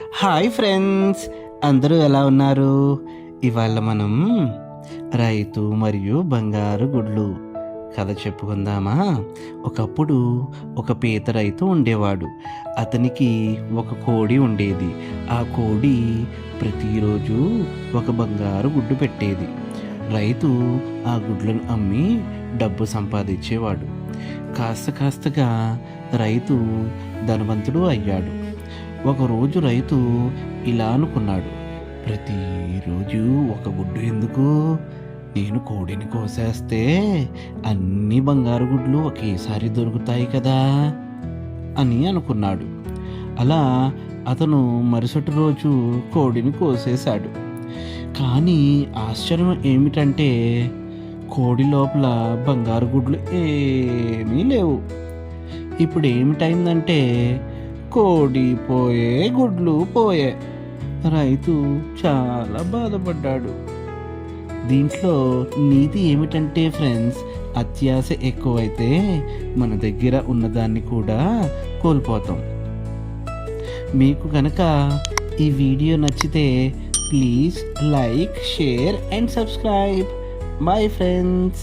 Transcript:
Hi friends అందరూ ఎలా ఉన్నారు? ఇవాళ మనం రైతు మరియు బంగారు గుడ్లు. కథ చెప్పుకుందామా? ఒకప్పుడు ఒక పీత రైతు ఉండేవాడు. అతనికి ఒక కోడి ఉండేది. ఆ కోడి ప్రతిరోజు ఒక బంగారు గుడ్డు పెట్టేది. రైతు ఆ గుడ్లను అమ్మి డబ్బు సంపాదించేవాడు. కాస్త కాస్తగా రైతు ధనవంతుడు అయ్యాడు. ఒకరోజు రైతు ఇలా అనుకున్నాడు. ప్రతిరోజు ఒక గుడ్డు ఎందుకు? నేను కోడిని కోసేస్తే అన్ని బంగారు గుడ్లు ఒకేసారి దొరుకుతాయి కదా అని అనుకున్నాడు. అలా అతను మరుసటి రోజు కోడిని కోసేశాడు. కానీ ఆశ్చర్యం ఏమిటంటే కోడి లోపల బంగారు గుడ్లు ఏమీ లేవు. ఇప్పుడు ఏమిటైందంటే కోడి పోయే గుడ్లు పోయే. రైతు చాలా బాధపడ్డాడు. దీంట్లో నీతి ఏమిటంటే ఫ్రెండ్స్ అత్యాశ ఎక్కువైతే మన దగ్గర ఉన్నదాన్ని కూడా కోల్పోతాం. మీకు కనుక ఈ వీడియో నచ్చితే please like share and subscribe. My friends.